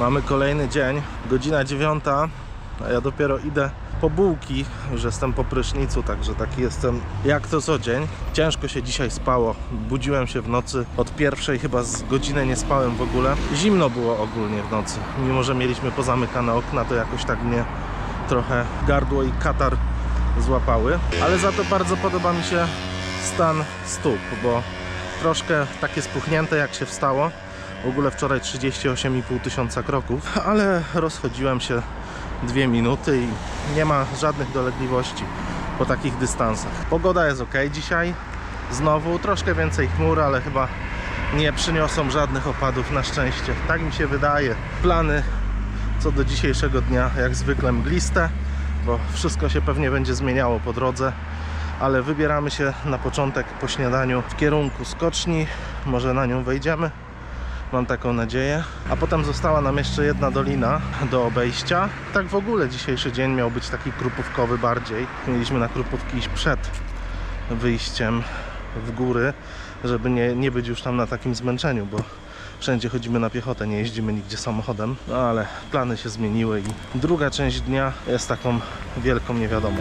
Mamy kolejny dzień, godzina dziewiąta, a ja dopiero idę po bułki, już jestem po prysznicu, także taki jestem jak to co dzień. Ciężko się dzisiaj spało, budziłem się w nocy, od pierwszej chyba z godzinę nie spałem w ogóle. Zimno było ogólnie w nocy, mimo że mieliśmy pozamykane okna, to jakoś tak mnie trochę gardło i katar złapały, ale za to bardzo podoba mi się stan stóp, bo troszkę takie spuchnięte jak się wstało. W ogóle wczoraj 38,5 tysiąca kroków, ale rozchodziłem się dwie minuty i nie ma żadnych dolegliwości po takich dystansach. Pogoda jest ok dzisiaj. Znowu troszkę więcej chmur, ale chyba nie przyniosą żadnych opadów na szczęście. Tak mi się wydaje. Plany co do dzisiejszego dnia jak zwykle mgliste, bo wszystko się pewnie będzie zmieniało po drodze. Ale wybieramy się na początek po śniadaniu w kierunku skoczni. Może na nią wejdziemy. Mam taką nadzieję. A potem została nam jeszcze jedna dolina do obejścia. Tak w ogóle dzisiejszy dzień miał być taki krupówkowy bardziej. Mieliśmy na krupówki iść przed wyjściem w góry, żeby nie, nie być już tam na takim zmęczeniu, bo wszędzie chodzimy na piechotę, nie jeździmy nigdzie samochodem. No ale plany się zmieniły i druga część dnia jest taką wielką niewiadomą.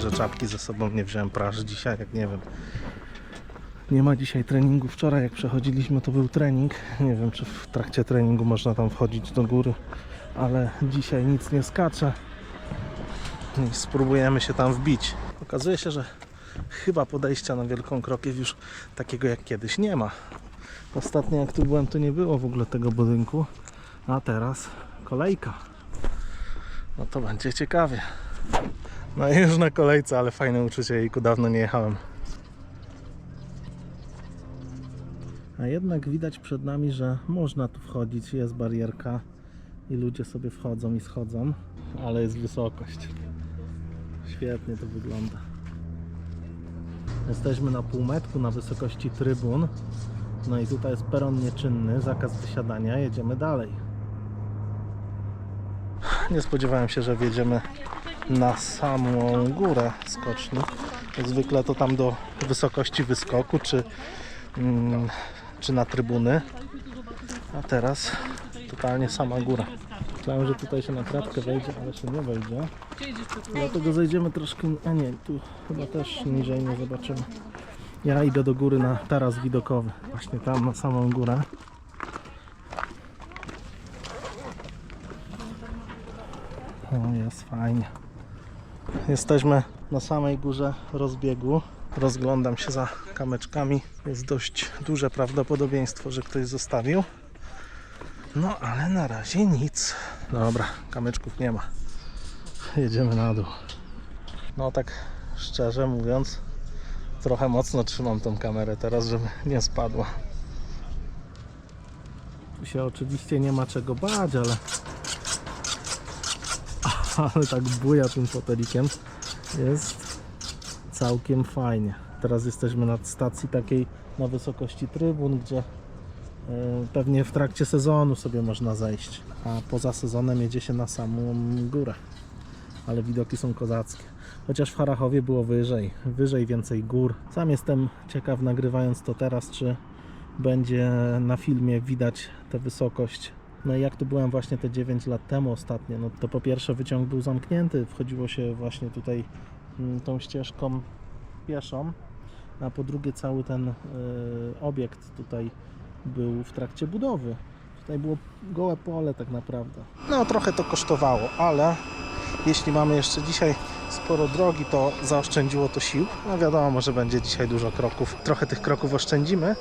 Żałuję, że czapki ze sobą nie wziąłem praży dzisiaj, jak nie wiem. Nie ma dzisiaj treningu. Wczoraj jak przechodziliśmy to był trening. Nie wiem czy w trakcie treningu można tam wchodzić do góry, ale dzisiaj nic nie skacze. I spróbujemy się tam wbić. Okazuje się, że chyba podejścia na Wielką Krokiew już takiego jak kiedyś nie ma. Ostatnio jak tu byłem to nie było w ogóle tego budynku, a teraz kolejka. No to będzie ciekawie. No i już na kolejce, ale fajne uczucie, jejku dawno nie jechałem. A jednak widać przed nami, że można tu wchodzić, jest barierka i ludzie sobie wchodzą i schodzą, ale jest wysokość. Świetnie to wygląda. Jesteśmy na półmetku na wysokości trybun. No i tutaj jest peron nieczynny, zakaz wysiadania, jedziemy dalej. Nie spodziewałem się, że wjedziemy na samą górę skoczni. Zwykle to tam do wysokości wyskoku, czy, mm, czy na trybuny. A teraz totalnie sama góra. Myślałem, że tutaj się na kratkę wejdzie, ale się nie wejdzie. Dlatego zejdziemy troszkę, a nie, tu chyba też niżej nie zobaczymy. Ja idę do góry na taras widokowy. Właśnie tam na samą górę. O, jest fajnie. Jesteśmy na samej górze rozbiegu. Rozglądam się za kamyczkami. Jest dość duże prawdopodobieństwo, że ktoś zostawił. No, ale na razie nic. Dobra, kamyczków nie ma. Jedziemy na dół. No, tak szczerze mówiąc, trochę mocno trzymam tą kamerę teraz, żeby nie spadła. Tu się oczywiście nie ma czego bać, ale ale tak buja tym fotelikiem jest całkiem fajnie. Teraz jesteśmy na stacji takiej na wysokości trybun, gdzie e, pewnie w trakcie sezonu sobie można zejść, a poza sezonem jedzie się na samą górę. Ale widoki są kozackie. Chociaż w Harachowie było wyżej, wyżej więcej gór. Sam jestem ciekaw nagrywając to teraz, czy będzie na filmie widać tę wysokość no i jak tu byłem właśnie te 9 lat temu ostatnio, no to po pierwsze wyciąg był zamknięty, wchodziło się właśnie tutaj mm, tą ścieżką pieszą, a po drugie cały ten y, obiekt tutaj był w trakcie budowy. Tutaj było gołe pole tak naprawdę. No trochę to kosztowało, ale jeśli mamy jeszcze dzisiaj sporo drogi, to zaoszczędziło to sił. No wiadomo, że będzie dzisiaj dużo kroków. Trochę tych kroków oszczędzimy,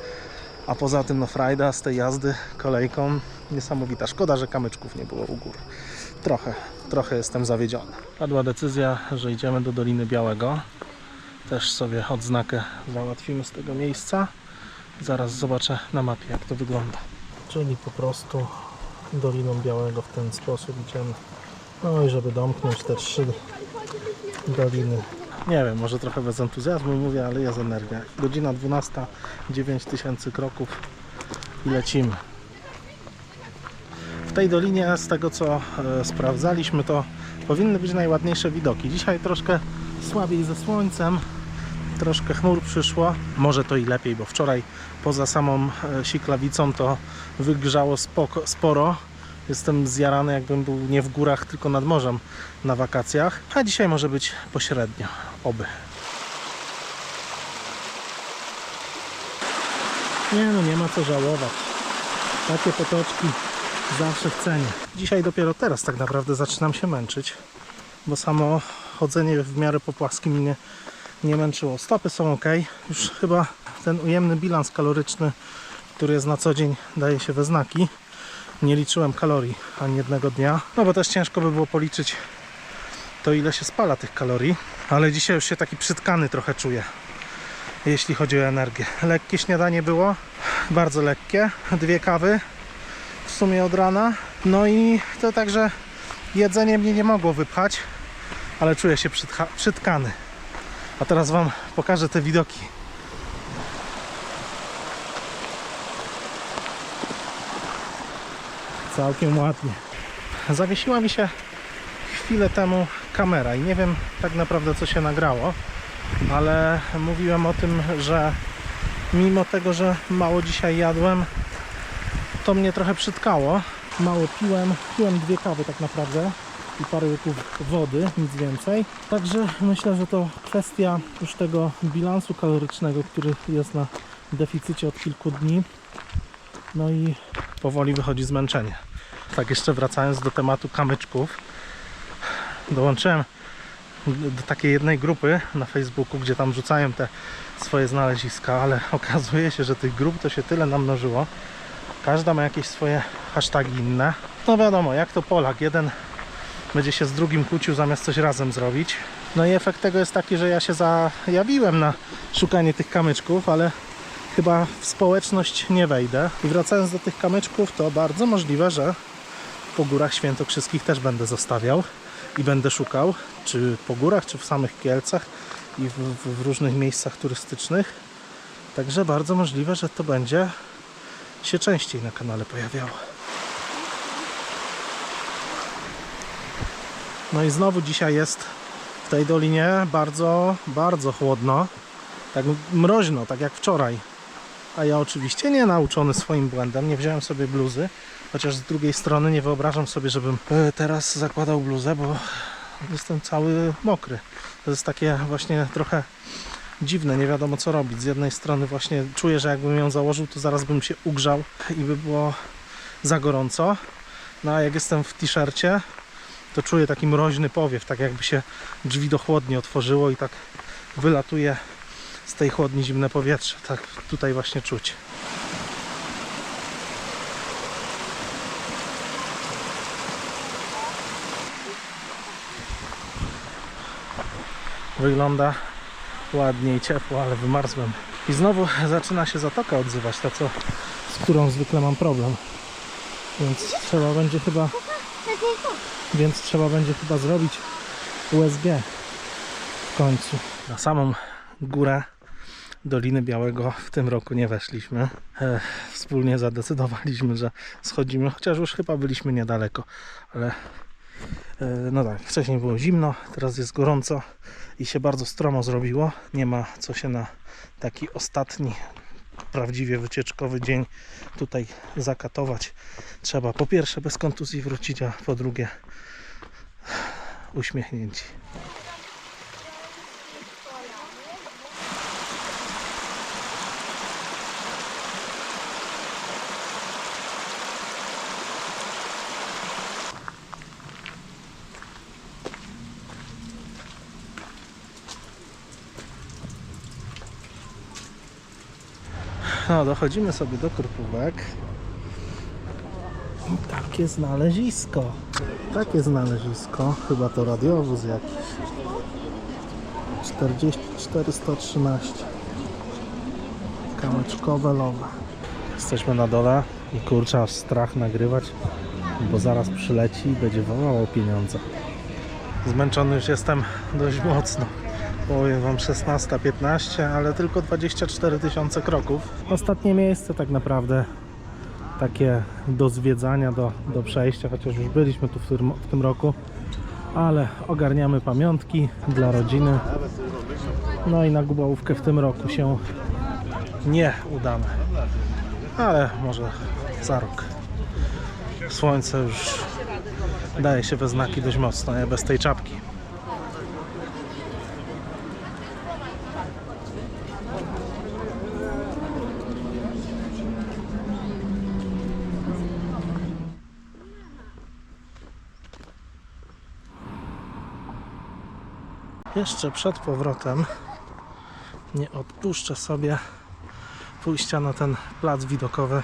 a poza tym no frajda z tej jazdy kolejką niesamowita. Szkoda, że kamyczków nie było u gór. Trochę, trochę jestem zawiedziony. Padła decyzja, że idziemy do Doliny Białego. Też sobie odznakę załatwimy z tego miejsca. Zaraz zobaczę na mapie, jak to wygląda. Czyli po prostu Doliną Białego w ten sposób idziemy. No i żeby domknąć te trzy doliny. Nie wiem, może trochę bez entuzjazmu mówię, ale jest energia. Godzina 12, 9000 kroków i lecimy. W tej dolinie, z tego co e, sprawdzaliśmy, to powinny być najładniejsze widoki. Dzisiaj troszkę słabiej ze słońcem, troszkę chmur przyszło. Może to i lepiej, bo wczoraj poza samą e, Siklawicą to wygrzało spoko, sporo. Jestem zjarany, jakbym był nie w górach, tylko nad morzem na wakacjach. A dzisiaj może być pośrednio. Oby. Nie no, nie ma co żałować. Takie potoczki zawsze w cenie. Dzisiaj dopiero teraz tak naprawdę zaczynam się męczyć, bo samo chodzenie w miarę po płaskim mnie nie męczyło. Stopy są ok. Już chyba ten ujemny bilans kaloryczny, który jest na co dzień, daje się we znaki. Nie liczyłem kalorii ani jednego dnia, no bo też ciężko by było policzyć to ile się spala tych kalorii, ale dzisiaj już się taki przytkany trochę czuję, jeśli chodzi o energię. Lekkie śniadanie było, bardzo lekkie, dwie kawy w sumie od rana, no i to także jedzenie mnie nie mogło wypchać, ale czuję się przytka- przytkany. A teraz Wam pokażę te widoki. Całkiem ładnie. Zawiesiła mi się chwilę temu kamera i nie wiem tak naprawdę co się nagrało, ale mówiłem o tym, że mimo tego, że mało dzisiaj jadłem, to mnie trochę przytkało. Mało piłem, piłem dwie kawy tak naprawdę i parę łyków wody, nic więcej. Także myślę, że to kwestia już tego bilansu kalorycznego, który jest na deficycie od kilku dni. No i powoli wychodzi zmęczenie. Tak jeszcze wracając do tematu kamyczków, dołączyłem do takiej jednej grupy na Facebooku, gdzie tam rzucają te swoje znaleziska, ale okazuje się, że tych grup to się tyle namnożyło. Każda ma jakieś swoje hasztagi inne. No wiadomo, jak to Polak, jeden będzie się z drugim kłócił zamiast coś razem zrobić. No i efekt tego jest taki, że ja się zajawiłem na szukanie tych kamyczków, ale chyba w społeczność nie wejdę. I wracając do tych kamyczków, to bardzo możliwe, że po górach świętokrzyskich też będę zostawiał i będę szukał, czy po górach, czy w samych Kielcach i w, w, w różnych miejscach turystycznych. Także bardzo możliwe, że to będzie się częściej na kanale pojawiało. No i znowu dzisiaj jest w tej dolinie bardzo, bardzo chłodno. Tak mroźno, tak jak wczoraj. A ja oczywiście nie nauczony swoim błędem, nie wziąłem sobie bluzy. Chociaż z drugiej strony nie wyobrażam sobie, żebym e, teraz zakładał bluzę, bo jestem cały mokry. To jest takie właśnie trochę dziwne, nie wiadomo co robić. Z jednej strony właśnie czuję, że jakbym ją założył, to zaraz bym się ugrzał i by było za gorąco. No a jak jestem w t-shircie, to czuję taki mroźny powiew, tak jakby się drzwi do chłodni otworzyło i tak wylatuje z tej chłodni zimne powietrze. Tak tutaj właśnie czuć. Wygląda ładnie i ciepło, ale wymarzłem. I znowu zaczyna się zatoka odzywać, ta co, z którą zwykle mam problem. Więc trzeba będzie chyba więc trzeba będzie chyba zrobić USG w końcu. Na samą górę Doliny Białego w tym roku nie weszliśmy. E, wspólnie zadecydowaliśmy, że schodzimy, chociaż już chyba byliśmy niedaleko, ale no tak, wcześniej było zimno, teraz jest gorąco i się bardzo stromo zrobiło. Nie ma co się na taki ostatni prawdziwie wycieczkowy dzień tutaj zakatować. Trzeba po pierwsze bez kontuzji wrócić, a po drugie uśmiechnięci. No, dochodzimy sobie do Krupówek. I takie znalezisko. Takie znalezisko. Chyba to radiowóz jakiś. 44113. Kamyczkowe lowe. Jesteśmy na dole i kurczę, aż strach nagrywać, bo zaraz przyleci i będzie wołało pieniądze. Zmęczony już jestem dość mocno. Powiem Wam 16-15, ale tylko 24 tysiące kroków. Ostatnie miejsce tak naprawdę takie do zwiedzania, do, do przejścia, chociaż już byliśmy tu w tym, w tym roku, ale ogarniamy pamiątki dla rodziny. No i na Gubałówkę w tym roku się nie udamy, ale może za rok. Słońce już daje się we znaki dość mocno, nie bez tej czapki. Jeszcze przed powrotem nie odpuszczę sobie pójścia na ten plac widokowy,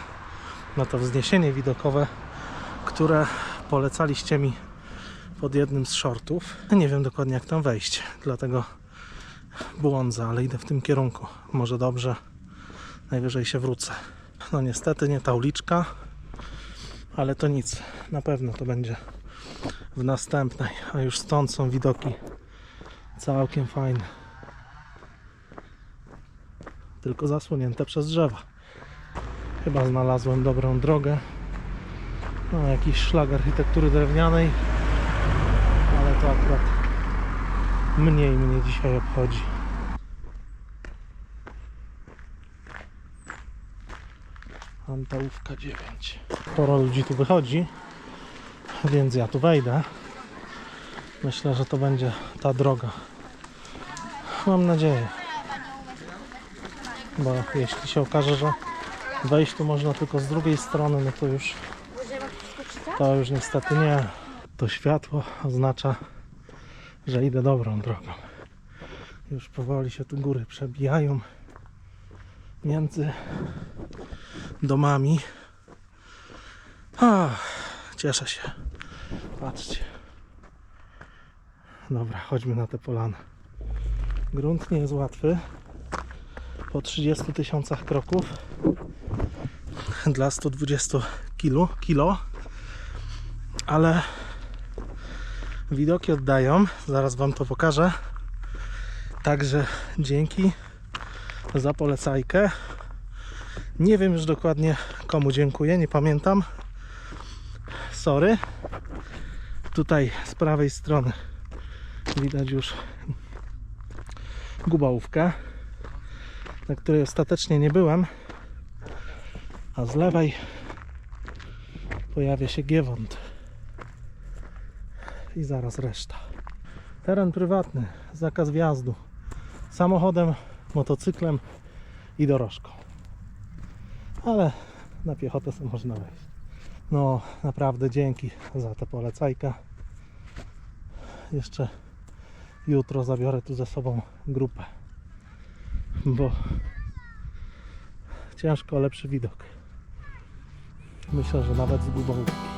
na to wzniesienie widokowe, które polecaliście mi pod jednym z shortów. Nie wiem dokładnie jak tam wejść, dlatego błądzę, ale idę w tym kierunku. Może dobrze, najwyżej się wrócę. No niestety nie ta uliczka, ale to nic. Na pewno to będzie w następnej, a już stąd są widoki całkiem fajne. Tylko zasłonięte przez drzewa. Chyba znalazłem dobrą drogę. No, jakiś szlag architektury drewnianej, ale to akurat mniej mnie dzisiaj obchodzi. Antałówka 9. Sporo ludzi tu wychodzi, więc ja tu wejdę. Myślę, że to będzie ta droga. Mam nadzieję. Bo jeśli się okaże, że wejść tu można tylko z drugiej strony, no to już to już niestety nie. To światło oznacza, że idę dobrą drogą. Już powoli się tu góry przebijają między domami. Ach, cieszę się. Patrzcie. Dobra, chodźmy na tę polanę. Grunt nie jest łatwy. Po 30 tysiącach kroków dla 120 kilo, kilo ale widoki oddają. Zaraz Wam to pokażę. Także dzięki za polecajkę. Nie wiem już dokładnie komu dziękuję, nie pamiętam. Sorry. Tutaj z prawej strony widać już gubałówkę, na której ostatecznie nie byłem. A z lewej pojawia się Giewont i zaraz reszta. Teren prywatny, zakaz wjazdu samochodem, motocyklem i dorożką. Ale na piechotę sobie można wejść. No, naprawdę dzięki za tę polecajkę. Jeszcze jutro zabiorę tu ze sobą grupę, bo ciężko lepszy widok. Myślę, że nawet z Gubałówki.